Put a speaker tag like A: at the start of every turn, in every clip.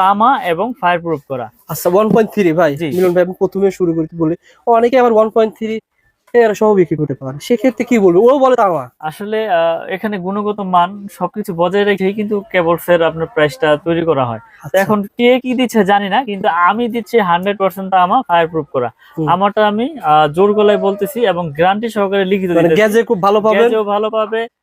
A: তামা এবং fire proof করা।
B: আচ্ছা ওয়ান পয়েন্ট থ্রি ভাই মিলন ভাই প্রথমে শুরু করতে বলি। অনেকে আবার ওয়ান পয়েন্ট থ্রি এরা সহ বিক্রি করতে পারে সেক্ষেত্রে কি বলব? ও বলে তামা।
A: আসলে এখানে গুণগত মান সবকিছু বজায় রেখেই কিন্তু কেবলস এর আপনার প্রাইসটা তৈরি করা হয়।
B: আচ্ছা,
A: এখন কে কি দিচ্ছে জানি না কিন্তু আমি দিচ্ছি হান্ড্রেড পার্সেন্ট তামা ফায়ার প্রুফ করা আমারটা আমি জোর গলায় বলতেছি এবং গ্যারান্টি সহকারে লিখিত
B: মানে গ্যাজে খুব ভালো
A: গ্যাজও ভালো পাবে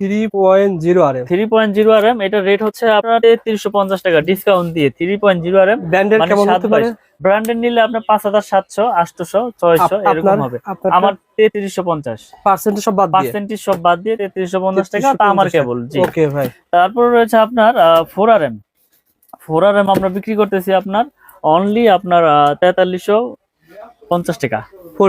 B: three point zero R M
A: three point zero R M এটা রেট হচ্ছে আপনার তিনশো পঞ্চাশ টাকা ডিসকাউন্ট দিয়ে three point zero R M
B: ব্র্যান্ডের কেমন হতে পারে?
A: ব্র্যান্ডের নিলে আপনার পাঁচ হাজার সাতশো আটশোশো ছয়শো এরকম হবে। আমার তেত্রিশশো পঞ্চাশ।
B: পার্সেন্টেজ সব বাদ
A: পার্সেন্টেজ সব বাদ দিয়ে তেত্রিশশো পঞ্চাশ টাকা তা আমার কেবল জি।
B: ওকে ভাই।
A: তারপর রয়েছে আপনার four R M four R M আমরা বিক্রি করতেছি আপনার অনলি আপনার তেতাল্লিশশো পঞ্চাশ টাকা।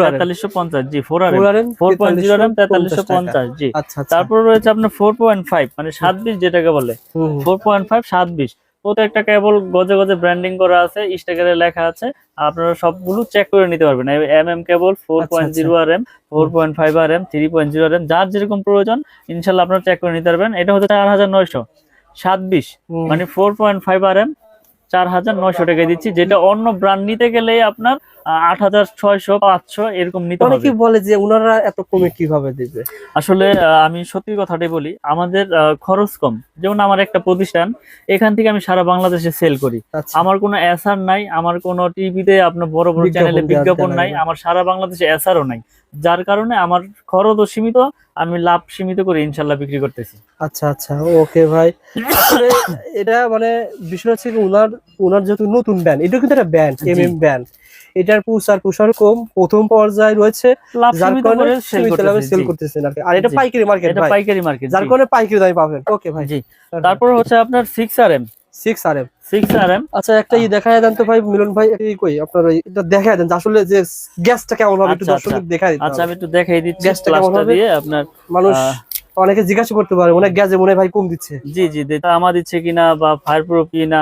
A: তেতাল্লিশশো পঞ্চাশ জি four R
B: four
A: M
B: R M
A: four point zero R তেতাল্লিশশো পঞ্চাশ জি। তারপর রয়েছে আপনার ফোর পয়েন্ট ফাইভ মানে সাত বিশ যেটাকে বলে।
B: হুম, হুম।
A: ফোর পয়েন্ট ফাইভ সাত বিশ প্রত্যেকটা কেবল গজে গজে ব্র্যান্ডিং করা আছে স্টিকারে লেখা আছে। আপনারা সবগুলো চেক করে নিতে পারবেন। M M cable four point. Zero R M four point five R M three point zero R M যার যেরকম প্রয়োজন ইনশাল্লাহ আপনারা চেক করে নিতে পারবেন। এটা হচ্ছে চার হাজার নয়শো সাত বিশ মানে four point five R M চার হাজার নয়শো টাকা দিচ্ছি যেটা অন্য ব্র্যান্ড নিতে গেলে আপনার আট হাজার ছয়শো পাঁচশো এরকম নিতে হবে।
B: অনেকে বলে যে ওনারা এত কমে কীভাবে দিবে?
A: আসলে আমি সত্যি কথাটাই বলি আমাদের খরচ কম। যেমন আমার একটা প্রতিষ্ঠান এখান থেকে আমি সারা বাংলাদেশে সেল করি।
B: আচ্ছা।
A: আমার কোনো এসআর নাই আমার কোনো টিভিতে আপনার বড় বড়
B: বিজ্ঞাপন
A: চ্যানেলে বিজ্ঞাপন নাই আমার সারা বাংলাদেশে এসআরও নাই। যার কারণে আমার খরচও সীমিত আমি লাভ সীমিত করে ইনশাল্লাহ বিক্রি করতেছি।
B: আচ্ছা আচ্ছা ওকে ভাই। এটা মানে বিষয় হচ্ছে কি ওনার ওনার যেহেতু নতুন ব্যান্ড এটা কিন্তু একটা ব্যান্ড
A: জি।
B: এম এম ব্যান্ড এটার প্রসার প্রসার কম প্রথম পর্যায়ে রয়েছে যার কারণে
A: সেল।
B: করতেছেন আর এটা পাইকারি মার্কেট
A: এটা পাইকারি মার্কেট
B: যার কারণে পাইকারি দামে পাবেন। ওকে ভাই।
A: জি। তারপর হচ্ছে আপনার six R M
B: six R M
A: six R M
B: আচ্ছা একটা ই দেখা দেন তো ভাই মিলন ভাই এই কই? আপনার ওই এটা দেখা দেন আসলে যে গ্যাসটা কেমন হবে একটু
A: আচ্ছা,
B: দর্শকদের দিতে
A: আচ্ছা আমি একটু দেখাই দিচ্ছি
B: গ্যাসটা কেমন হবে?
A: দিয়ে আপনার
B: মানুষ অনেকে জিজ্ঞাসা করতে পারে অনেক গ্যাসে মনে হয় ভাই কম দিচ্ছে।
A: জি জি আমার দিচ্ছে কিনা বা ফায়ার প্রুফ কিনা?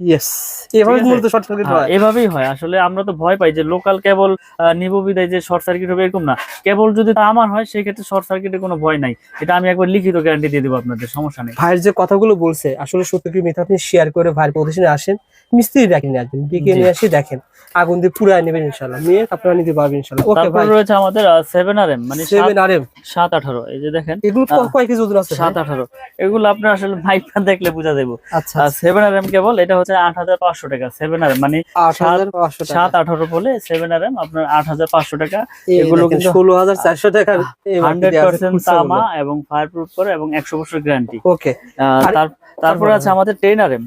B: ইয়েস এভাবে মূলত শর্ট সার্কিট
A: হ্যাঁ,
B: হয়।
A: এভাবেই হয়। আসলে আমরা তো ভয় পাই যে লোকাল কেবল নিব বিদায় যে শর্ট সার্কিট হবে এরকম না। কেবল যদি আমার হয় সেই ক্ষেত্রে শর্ট সার্কিটের কোনো ভয় নাই। এটা আমি একবার লিখিত গ্যারান্টি দিয়ে দেবো আপনাদের সমস্যা নেই।
B: ভাইয়ের যে কথাগুলো বলছে আসলে সত্য কি মিথ্যা আপনি শেয়ার করে ভাইয়ের প্রতিষ্ঠানে আসেন মিস্ত্রি দেখেন আসবেন ডেকে নিয়ে আসি দেখেন। আগুন দিয়ে পুরা নেবেন ইনশাল্লাহ নিয়ে আপনারা নিতে পারবেন ইনশাল্লাহ ওকে ভাই
A: রয়েছে আমাদের সেভেন আর এম মানে
B: সেভেন আর এম
A: সাত আঠারো এই যে দেখেন।
B: এগুলো কয় কেজি ওজন আছে ভাই?
A: সাত আঠারো। এগুলো আপনার আসলে মাইকটা দেখলে বোঝা যাব
B: আচ্ছা
A: সেভেন আর এম কেবল এটা হচ্ছে আট হাজার পাঁচশো টাকা সেভেন আর মানে
B: আট হাজার পাঁচশো
A: সাত আঠারো বলে সেভেন আর এম আপনার আট হাজার পাঁচশো টাকা।
B: এগুলো
A: এগুলো
B: কিন্তু
A: কিন্তু-
B: ষোলো হাজার চারশো টাকা
A: হান্ড্রেড পার্সেন্ট তামা এবং ফায়ার প্রুফ করে এবং একশো বছর গ্যারান্টি
B: ওকে
A: তারপরে আছে আমাদের টেন আর এম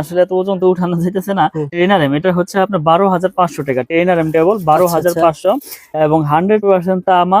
A: আসলে এত ওজন তো উঠানো যেতেছে না। আর এম এটা হচ্ছে আপনার বারো হাজার পাঁচশো টাকা। টেন আর এম কেবল বারো
B: আচ্ছা,
A: হাজার
B: আচ্ছা।
A: পাঁচশো এবং হান্ড্রেড পার্সেন্ট তামা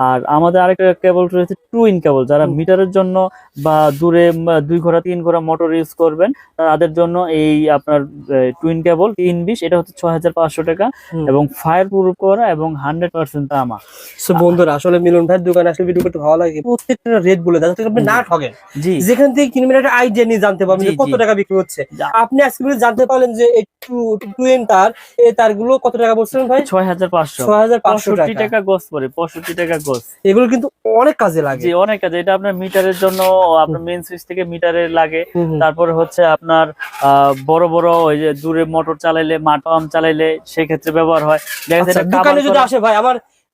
A: আর আমাদের আরেকটা কেবল রয়েছে টুইন কেবল যারা মিটারের জন্য বা দূরে দুই ঘোড়া তিন ঘোড়া মোটর ইউজ করবেন তাদের জন্য এই আপনার টুইন কেবল তিন বিশ এটা হচ্ছে ছয় হাজার পাঁচশো টাকা এবং ফায়ার প্রুফ করা এবং হান্ড্রেড পার্সেন্ট তামা।
B: বন্ধুরা আসলে মিলন ভাইয়ের দোকানে আসলে ভিডিও করতে ভালো লাগে প্রত্যেকটা রেট বলে দেয় আপনি না ঠকেন
A: জি।
B: যেখান থেকে কিনবেন একটা আইডিয়া নিয়ে জানতে পারবেন যে কত টাকা বিক্রি হচ্ছে। আপনি আজকে জানতে পারলেন যে একটু টুয়েন তার এই তারগুলো কত টাকা বলছিলেন ভাই?
A: ছয় হাজার পাঁচশো।
B: ছয় হাজার পাঁচশো টাকা।
A: টাকা গোস পরে পঁয়ষট্টি টাকা
B: এগুলো কিন্তু অনেক কাজে লাগে।
A: জি অনেক কাজে। এটা আপনার মিটারের জন্য আপনার মেন সুইচ থেকে মিটারে লাগে। তারপরে হচ্ছে আপনার আহ, বড় বড় ওই যে দূরে মোটর চালাইলে মাঠ পাম্প চালাইলে সেক্ষেত্রে ব্যবহার হয়। দেখা যাচ্ছে
B: আচ্ছা, দোকানে যদি আসে ভাই আমার আহ,